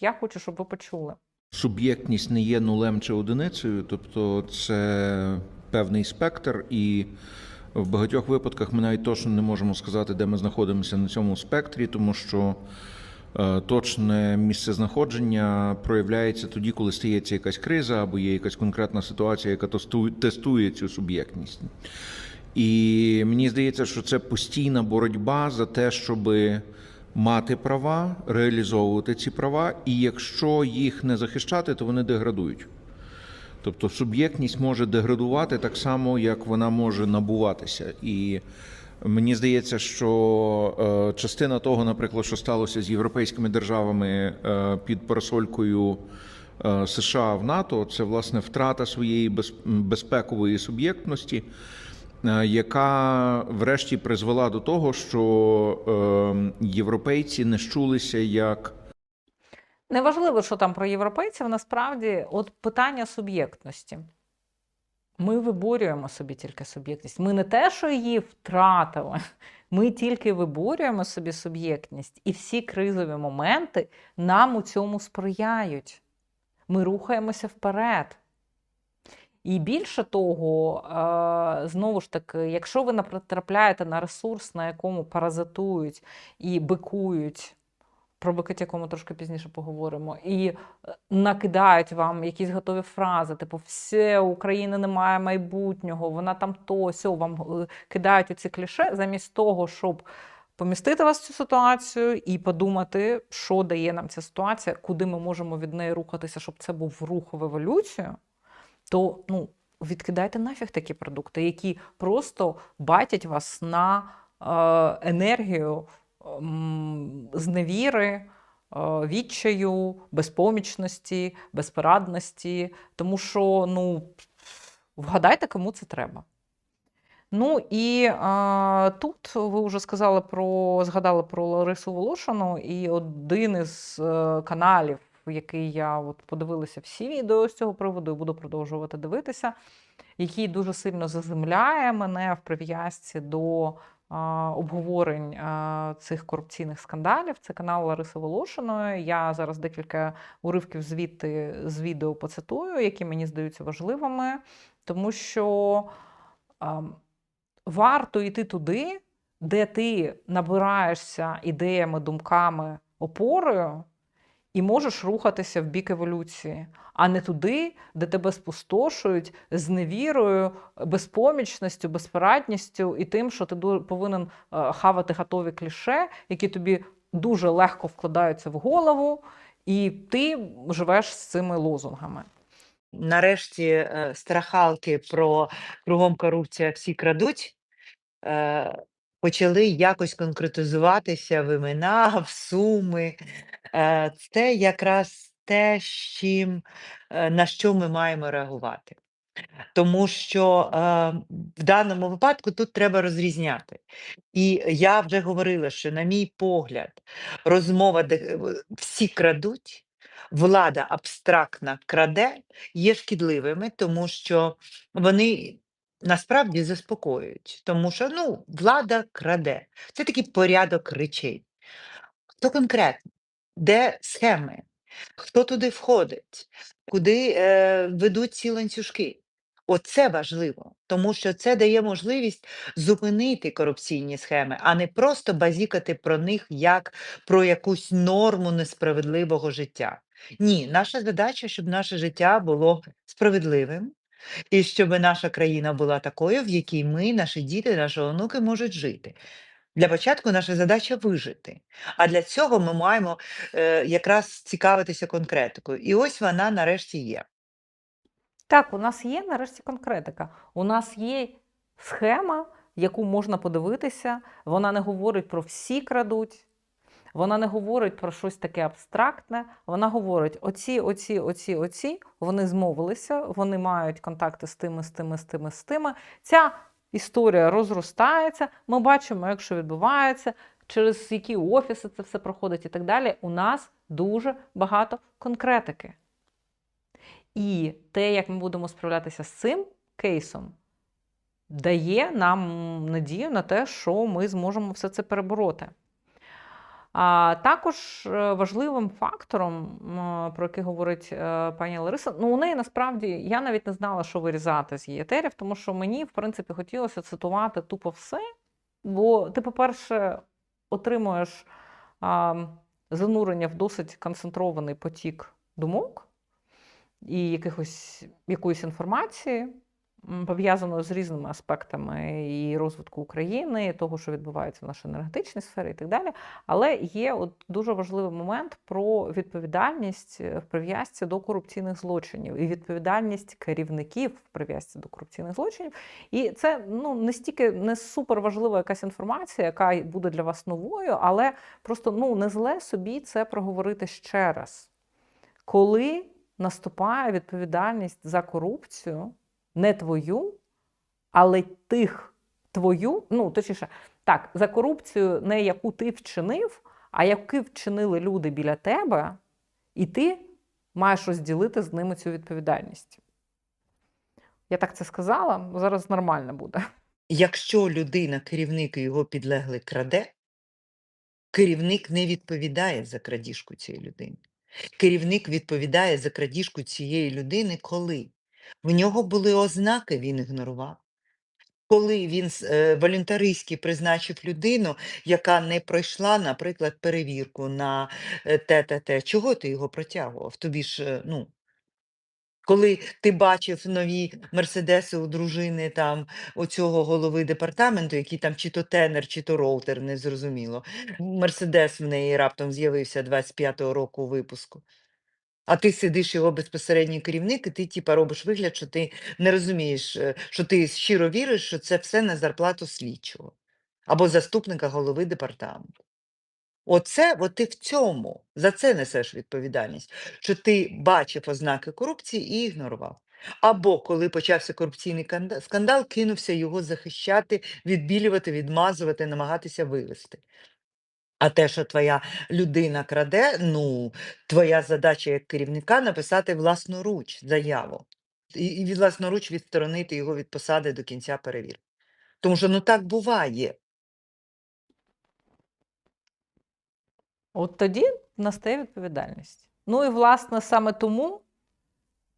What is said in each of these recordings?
Я хочу, щоб ви почули. Суб'єктність не є нулем чи одиницею, тобто це певний спектр, і в багатьох випадках ми навіть точно не можемо сказати, де ми знаходимося на цьому спектрі, тому що е, точне місцезнаходження проявляється тоді, коли стається якась криза або є якась конкретна ситуація, яка тестує- цю суб'єктність. І мені здається, що це постійна боротьба за те, щоб мати права, реалізовувати ці права, і якщо їх не захищати, то вони деградують. Тобто суб'єктність може деградувати так само, як вона може набуватися. І мені здається, що е, частина того, наприклад, що сталося з європейськими державами е, під парасолькою е, США в НАТО, це власне втрата своєї безпекової суб'єктності, яка врешті призвела до того, що е, європейці не щулися як Неважливо, що там про європейців, насправді, от питання суб'єктності. Ми виборюємо собі тільки суб'єктність. Ми не те, що її втратили, ми тільки виборюємо собі суб'єктність. І всі кризові моменти нам у цьому сприяють. Ми рухаємося вперед. І більше того, е, знову ж таки, якщо ви натрапляєте на ресурс, на якому паразитують і бикують, про бикиття ми трошки пізніше поговоримо, і е, накидають вам якісь готові фрази, типу, все, України немає майбутнього, вона там то, сьо, вам е, кидають оці кліше, замість того, щоб помістити вас в цю ситуацію і подумати, що дає нам ця ситуація, куди ми можемо від неї рухатися, щоб це був рух в еволюцію, то ну, відкидайте нафіг такі продукти, які просто батять вас на е, енергію зневіри, е, відчаю, безпомічності, безпорадності, тому що ну, вгадайте, кому це треба. Ну і е, тут ви вже сказали про згадали про Ларису Волошину, і один із каналів, який я от подивилася всі відео з цього приводу, і буду продовжувати дивитися, який дуже сильно заземляє мене в прив'язці до а, обговорень а, цих корупційних скандалів. Це канал Лариси Волошиної. Я зараз декілька уривків звідти з відео поцитую, які мені здаються важливими, тому що а, варто йти туди, де ти набираєшся ідеями, думками, опорою. І можеш рухатися в бік еволюції, а не туди, де тебе спустошують з невірою, безпомічністю, безпорадністю і тим, що ти повинен е, хавати готові кліше, які тобі дуже легко вкладаються в голову, і ти живеш з цими лозунгами. нарешті е, страхалки про кругом корупція всі крадуть, е, почали якось конкретизуватися в імена, в суми. Е, Це якраз те, е, на що ми маємо реагувати. Тому що е, в даному випадку тут треба розрізняти. І я вже говорила, що, на мій погляд, розмова, де е, всі крадуть, влада абстрактна краде, є шкідливими, тому що вони насправді заспокоюють. Тому що ну, влада краде. Це такий порядок речей. Хто конкретно? Де схеми? Хто туди входить? Куди е, ведуть ці ланцюжки? Оце важливо, тому що це дає можливість зупинити корупційні схеми, а не просто базікати про них як про якусь норму несправедливого життя. Ні, наша задача, щоб наше життя було справедливим, і щоб наша країна була такою, в якій ми, наші діти, наші онуки можуть жити. Для початку наша задача вижити. А для цього ми маємо е, якраз цікавитися конкретикою. І ось вона нарешті є. Так, у нас є нарешті конкретика. У нас є схема, яку можна подивитися. Вона не говорить про всі крадуть, вона не говорить про щось таке абстрактне. Вона говорить: оці, оці, оці, оці, вони змовилися, вони мають контакти з тими, з тими, з тими, з тими. Ця історія розростається. Ми бачимо, як що відбувається, через які офіси це все проходить і так далі. У нас дуже багато конкретики. І те, як ми будемо справлятися з цим кейсом, дає нам надію на те, що ми зможемо все це перебороти. А також е, важливим фактором, про який говорить е, пані Лариса, ну у неї насправді я навіть не знала, що вирізати з її етерів, тому що мені, в принципі, хотілося цитувати тупо все. Бо ти, по-перше, отримуєш а, занурення в досить концентрований потік думок і якихось, якоїсь інформації, м, пов'язаної з різними аспектами і розвитку України, і того, що відбувається в нашій енергетичній сфері, і так далі. Але є от дуже важливий момент про відповідальність е, в прив'язці до корупційних злочинів і відповідальність керівників в прив'язці до корупційних злочинів. І це ну не стільки не супер важлива якась інформація, яка буде для вас новою, але просто ну не зле собі це проговорити ще раз. Коли наступає відповідальність за корупцію, не твою, але тих твою, ну точніше, так, за корупцію, не яку ти вчинив, а яку вчинили люди біля тебе, і ти маєш розділити з ними цю відповідальність. Я так це сказала, зараз нормально буде. Якщо людина, керівник і його підлеглий краде, керівник не відповідає за крадіжку цієї людини. Керівник відповідає за крадіжку цієї людини, коли в нього були ознаки, він ігнорував. Коли він е, волюнтаристськи призначив людину, яка не пройшла, наприклад, перевірку на е, те, те, те, чого ти його протягував? Тобі ж, е, ну, коли ти бачив нові мерседеси у дружини там оцього голови департаменту, який там чи то тенер, чи то роутер, незрозуміло. Мерседес в неї раптом з'явився 25-го року випуску. А ти сидиш його безпосередній керівник, і ти типа робиш вигляд, що ти не розумієш, що ти щиро віриш, що це все на зарплату слідчого або заступника голови департаменту. Оце, от ти в цьому, за це несеш відповідальність, що ти бачив ознаки корупції і ігнорував. Або коли почався корупційний канда- скандал, кинувся його захищати, відбілювати, відмазувати, намагатися вивести. А те, що твоя людина краде, ну, твоя задача як керівника написати власноруч заяву. І, і власноруч відсторонити його від посади до кінця перевірки. Тому що ну так буває. От тоді настає відповідальність. Ну і власне саме тому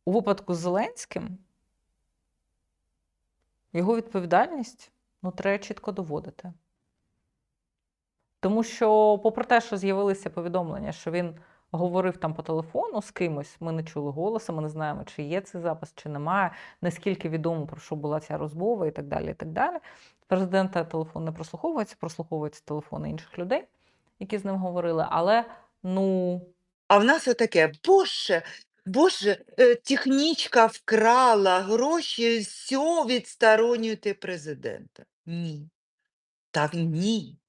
у випадку з Зеленським його відповідальність ну, треба чітко доводити. Тому що, попри те, що з'явилися повідомлення, що він говорив там по телефону з кимось, ми не чули голосу, ми не знаємо, чи є цей запис, чи немає, наскільки відомо, про що була ця розмова і так далі. і так далі. Президента телефон не прослуховується, прослуховуються телефони інших людей, які з ним говорили. Але ну А в нас отаке, боже, боже, е, технічка вкрала гроші, все відсторонюєте президента. Ні. Так ні.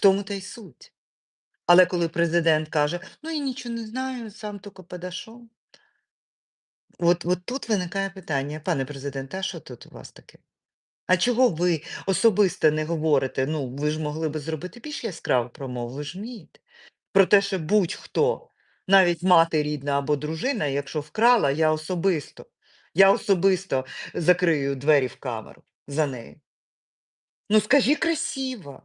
В тому та й суть. Але коли президент каже, ну я нічого не знаю, сам тільки подійшов. От, от тут виникає питання, пане президенте, а що тут у вас таке? А чого ви особисто не говорите? Ну, ви ж могли би зробити більш яскраву промову, ви ж вмієте. Про те, що будь-хто, навіть мати рідна або дружина, якщо вкрала, я особисто, я особисто закрию двері в камеру за нею. Ну, скажи красиво.